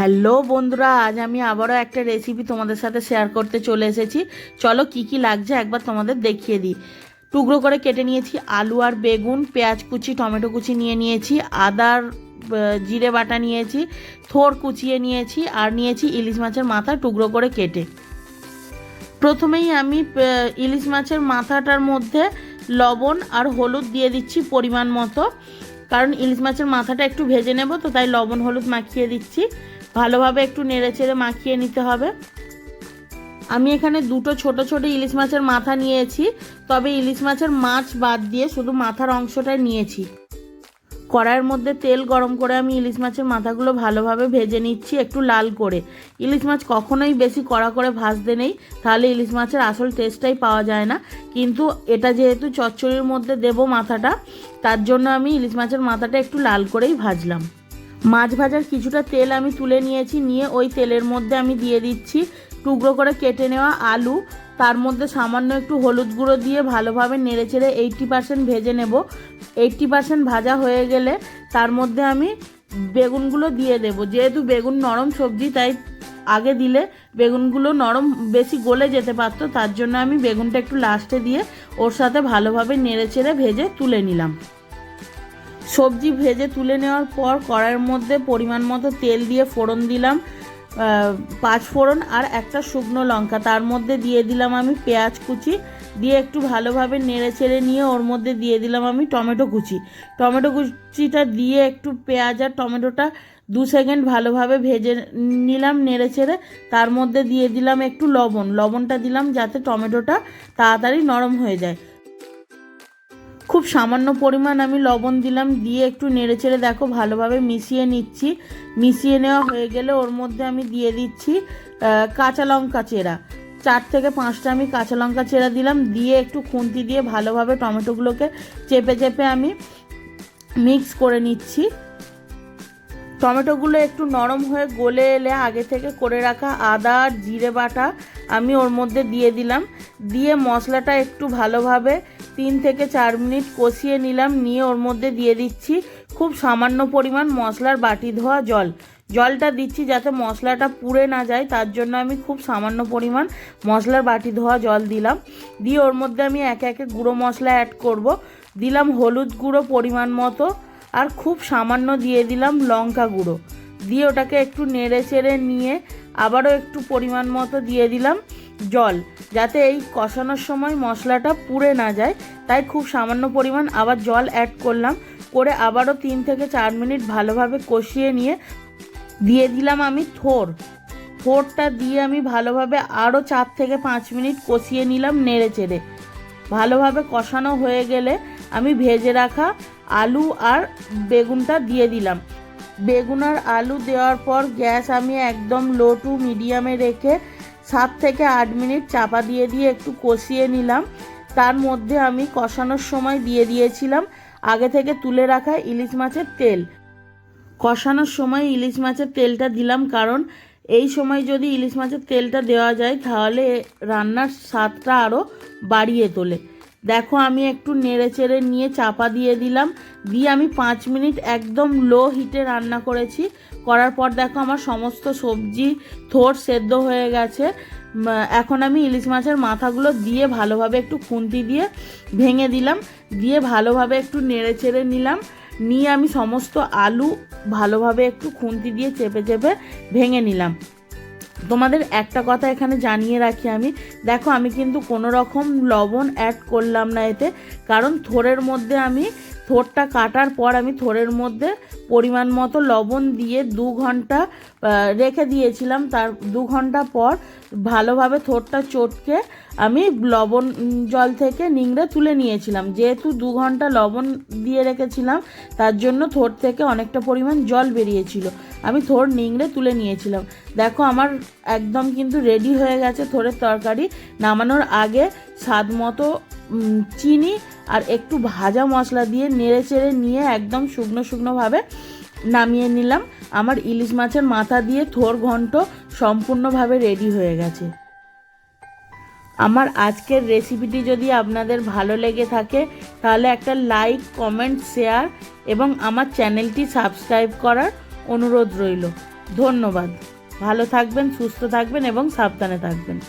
Hello বন্ধুরা, আজ আমি আবারও একটা রেসিপি তোমাদের সাথে শেয়ার করতে চলে এসেছি। চলো কি কি লাগছে একবার তোমাদের দেখিয়ে দিই। টুকরো করে কেটে নিয়েছি আলু আর বেগুন, পেঁয়াজ কুচি, টমেটো কুচি নিয়ে নিয়েছি আদার জিরে বাটা নিয়েছি, থোর কুচিয়ে নিয়েছি আর নিয়েছি ইলিশ মাছের মাথা টুকরো করে কেটে। প্রথমেই আমি ইলিশ মাছের মাথাটার মধ্যে লবণ আর হলুদ দিয়ে দিচ্ছি পরিমাণ মতো। কারণ ইলিশ মাছের মাথাটা একটু ভেজে নেব, তো তাই লবণ হলুদ মাখিয়ে দিচ্ছি। ভালোভাবে একটু নেড়ে চেড়ে মাখিয়ে নিতে হবে। আমি এখানে দুটো ছোট ছোট ইলিশ মাছের মাথা নিয়েছি, তবে ইলিশ মাছের মাছ বাদ দিয়ে শুধু মাথার অংশটাই নিয়েছি। কড়াইয়ের মধ্যে তেল গরম করে আমি ইলিশ মাছের মাথাগুলো ভালোভাবে ভেজে নিচ্ছি একটু লাল করে। ইলিশ মাছ কখনোই বেশি কড়া করে ভাজতে নেই, তাহলে ইলিশ মাছের আসল টেস্টটাই পাওয়া যায় না। কিন্তু এটা যেহেতু চচ্চড়ির মধ্যে দেব মাথাটা, তার জন্য আমি ইলিশ মাছের মাথাটা একটু লাল করেই ভাজলাম। মাছ ভাজার কিছুটা তেল আমি তুলে নিয়েছি, নিয়ে ওই তেলের মধ্যে আমি দিয়ে দিচ্ছি টুকরো করে কেটে নেওয়া আলু। তার মধ্যে সামান্য একটু হলুদ গুঁড়ো দিয়ে ভালোভাবে নেড়ে চেড়ে এইটটি পার্সেন্ট ভেজে নেব। এইটটি পার্সেন্ট ভাজা হয়ে গেলে তার মধ্যে আমি বেগুনগুলো দিয়ে দেব। যেহেতু বেগুন নরম সবজি, তাই আগে দিলে বেগুনগুলো নরম বেশি গলে যেতে পারতো, তার জন্য আমি বেগুনটা একটু লাস্টে দিয়ে ওর সাথে ভালোভাবে নেড়ে চেড়ে ভেজে তুলে নিলাম। সবজি ভেজে তুলে নেওয়ার পর কড়াইয়ের মধ্যে পরিমাণ মতো তেল দিয়ে ফোড়ন দিলাম পাঁচ ফোড়ন আর একটা শুকনো লঙ্কা। তার মধ্যে দিয়ে দিলাম আমি পেঁয়াজ কুচি, দিয়ে একটু ভালোভাবে নেড়ে চেড়ে নিয়ে ওর মধ্যে দিয়ে দিলাম আমি টমেটো কুচি। টমেটো কুচিটা দিয়ে একটু পেঁয়াজ আর টমেটোটা দু সেকেন্ড ভালোভাবে ভেজে নিলাম নেড়ে চেড়ে। তার মধ্যে দিয়ে দিলাম একটু লবণ। লবণটা দিলাম যাতে টমেটোটা তাড়াতাড়ি নরম হয়ে যায়। খুব সামান্য পরিমাণ আমি লবণ দিলাম, দিয়ে একটু নেড়ে চেড়ে দেখো ভালোভাবে মিশিয়ে নিচ্ছি। মিশিয়ে নেওয়া হয়ে গেলে ওর মধ্যে আমি দিয়ে দিচ্ছি কাঁচা লঙ্কা চেরা। চার থেকে পাঁচটা আমি কাঁচা লঙ্কা চেরা দিলাম, দিয়ে একটু খুন্তি দিয়ে ভালোভাবে টমেটোগুলোকে চেপে চেপে আমি মিক্স করে নিচ্ছি। টমেটোগুলো একটু নরম হয়ে গলে এলে আগে থেকে করে রাখা আদা আর জিরে বাটা আমি ওর মধ্যে দিয়ে দিলাম। দিয়ে মশলাটা একটু ভালোভাবে তিন থেকে চার মিনিট কষিয়ে নিলাম, নিয়ে ওর মধ্যে দিয়ে দিচ্ছি খুব সামান্য পরিমাণ মশলার বাটি ধোয়া জল। জলটা দিচ্ছি যাতে মশলাটা পুড়ে না যায়, তার জন্য আমি খুব সামান্য পরিমাণ মশলার বাটি ধোয়া জল দিলাম। দিয়ে ওর মধ্যে আমি একে একে গুঁড়ো মশলা অ্যাড করব। দিলাম হলুদ গুঁড়ো পরিমাণ মতো আর খুব সামান্য দিয়ে দিলাম লঙ্কা গুঁড়ো। দিয়ে ওটাকে একটু নেড়ে চেড়ে নিয়ে আবারও একটু পরিমাণ মতো দিয়ে দিলাম জল। যাতে এই কষানোর সময় মশলাটা পুড়ে না যায়। তাই খুব সামান্য পরিমাণ আবার জল অ্যাড করলাম। করে আবারও তিন থেকে চার মিনিট ভালোভাবে কষিয়ে নিয়ে দিয়ে দিলাম আমি থোর। থোরটা দিয়ে আমি ভালোভাবে আরও চার থেকে পাঁচ মিনিট কষিয়ে নিলাম নেড়ে চেড়ে। ভালোভাবে কষানো হয়ে গেলে আমি ভেজে রাখা আলু আর বেগুনটা দিয়ে দিলাম। বেগুন আর আলু দেওয়ার পর গ্যাস আমি একদম লো টু মিডিয়ামে রেখে সাত থেকে আট মিনিট চাপা দিয়ে দিয়ে একটু কষিয়ে নিলাম। তার মধ্যে আমি কষানোর সময় দিয়ে দিয়েছিলাম আগে থেকে তুলে রাখা ইলিশ মাছের তেল। কষানোর সময় ইলিশ মাছের তেলটা দিলাম কারণ এই সময় যদি ইলিশ মাছের তেলটা দেওয়া যায় তাহলে রান্নার স্বাদটা আরও বাড়িয়ে তোলে। দেখো, আমি একটু নেড়ে চেড়ে নিয়ে চাপা দিয়ে দিলাম। দিয়ে আমি পাঁচ মিনিট একদম লো হিটে রান্না করেছি। করার পর দেখো, আমার সমস্ত সবজি থোর সেদ্ধ হয়ে গেছে। এখন আমি ইলিশ মাছের মাথাগুলো দিয়ে ভালোভাবে একটু খুন্তি দিয়ে ভেঙে দিলাম। দিয়ে ভালোভাবে একটু নেড়ে চেড়ে নিলাম। নিয়ে আমি সমস্ত আলু ভালোভাবে একটু খুন্তি দিয়ে চেপে চেপে ভেঙে নিলাম। তোমাদের একটা কথা এখানে জানিয়ে রাখি আমি। দেখো, আমি কিন্তু কোনো রকম লবণ অ্যাড করলাম না এতে। কারণ থোরের মধ্যে আমি থোরটা কাটার পর আমি থোরের মধ্যে পরিমাণ মতো লবণ দিয়ে দু ঘণ্টা রেখে দিয়েছিলাম। তার দু ঘণ্টা পর ভালোভাবে থোরটা চটকে আমি লবণ জল থেকে নিংড়ে তুলে নিয়েছিলাম। যেহেতু দু ঘণ্টা লবণ দিয়ে রেখেছিলাম, তার জন্য থোর থেকে অনেকটা পরিমাণ জল বেরিয়েছিল। আমি থোর নিংড়ে তুলে নিয়েছিলাম। দেখো, আমার একদম কিন্তু রেডি হয়ে গেছে থোরের তরকারি। নামানোর আগে স্বাদ মতো চিনি আর একটু ভাজা মশলা দিয়ে নেড়ে চেড়ে নিয়ে একদম শুকনো শুকনোভাবে নামিয়ে নিলাম। আমার ইলিশ মাছের মাথা দিয়ে থোর ঘন্ট সম্পূর্ণভাবে রেডি হয়ে গেছে। আমার আজকের রেসিপিটি যদি আপনাদের ভালো লেগে থাকে, তাহলে একটা লাইক কমেন্ট শেয়ার এবং আমার চ্যানেলটি সাবস্ক্রাইব করার অনুরোধ রইল। ধন্যবাদ। ভালো থাকবেন, সুস্থ থাকবেন এবং সাবধানে থাকবেন।